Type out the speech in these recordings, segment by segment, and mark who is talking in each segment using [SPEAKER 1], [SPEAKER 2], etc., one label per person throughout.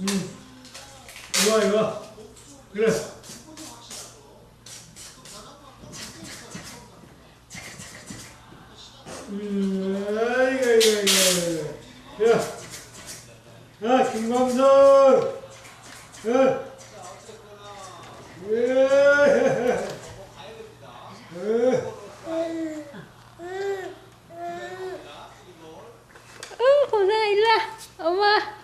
[SPEAKER 1] 응. 이거 이거.
[SPEAKER 2] 그래. 음, 아이고, 아이고, 아이고. 야, 야, 김광석, 야, 예, 예. 고생아 일라 엄마.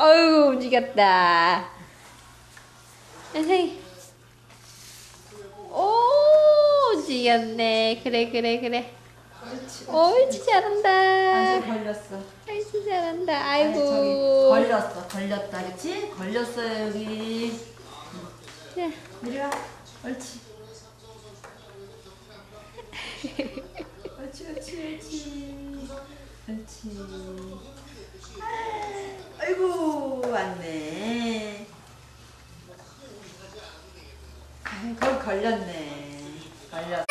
[SPEAKER 2] 어, 아이고, 움직였다. 선생님. 오, 움직였네. 그래, 그래, 그래. 옳지, 잘한다.
[SPEAKER 3] 아직 걸렸어.
[SPEAKER 2] 옳지, 잘한다. 아이고.
[SPEAKER 3] 걸렸어. 걸렸다. 그렇지? 걸렸어 여기.
[SPEAKER 2] 자,
[SPEAKER 3] 이리 와. 옳지. 옳지, 옳지, 옳지. 옳지. 아, 아이고, 왔네. 아이, 거기 걸렸네. 걸렸어.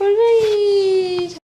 [SPEAKER 3] 我乐意